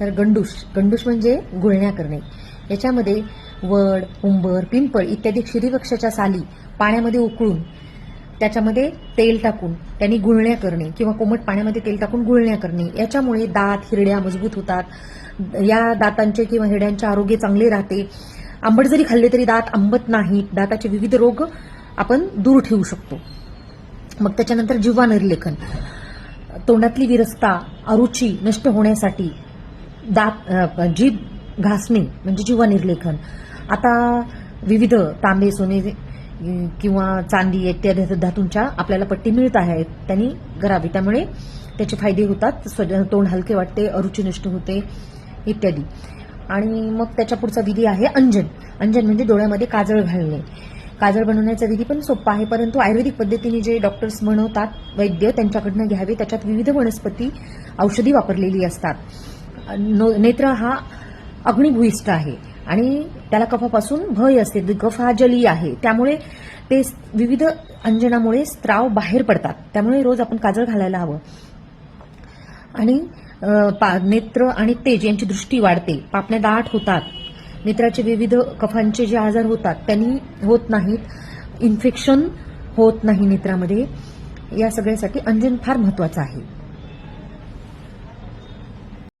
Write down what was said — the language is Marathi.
तर गंडूश गंडूश म्हणजे गुळण्या करणे. याच्यामध्ये वड उंबर पिंपळ इत्यादी क्षिरीवृक्षाच्या साली पाण्यामध्ये उकळून त्याच्यामध्ये तेल टाकून त्यांनी गुळण्या करणे किंवा कोमट पाण्यामध्ये तेल टाकून गुळण्या करणे. याच्यामुळे दात हिरड्या मजबूत होतात. या दातांचे किंवा हिरड्यांचे आरोग्य चांगले राहते. आंबट जरी खाल्ले तरी दात आंबत नाहीत. दाताचे विविध रोग आपण दूर ठेवू शकतो. मग त्याच्यानंतर जिव्हा निर्लेखन तोंडातली विरसता अरुची नष्ट होण्यासाठी दात जीभ घासणे म्हणजे जीवनिर्लेखन आता विविध तांबे सोने किंवा चांदी इत्यादी धातूंच्या आपल्याला पट्टी मिळत आहेत. त्यांनी करावी. त्यामुळे त्याचे फायदे होतात. स्व- तोंड हलके वाटते अरुचिनिष्ठ होते इत्यादी. आणि मग त्याच्या पुढचा विधी आहे अंजन. अंजन म्हणजे डोळ्यामध्ये काजळ घालणे. काजळ बनवण्याचा विधी पण सोपा आहे परंतु आयुर्वेदिक पद्धतीने जे डॉक्टर्स बनवतात वैद्य त्यांच्याकडनं घ्यावे त्याच्यात विविध वनस्पती औषधी वापरलेली असतात. नेत्र हा अग्निभूयिष्ठ आहे. आणि त्याला कफापासून भय असते कफ हा जली आहे. त्यामुळे ते विविध अंजनामुळे स्त्राव बाहेर पडतात. त्यामुळे रोज आपण काजळ घालायला हवं. आणि पा- नेत्र आणि तेज यांची दृष्टी वाढते. पापण्या दाट होतात. नेत्राचे विविध कफांचे जे आजार होतात त्यांनी होत नाहीत. इन्फेक्शन होत नाही नेत्रामध्ये. या सगळ्यासाठी अंजन फार महत्वाचं आहे.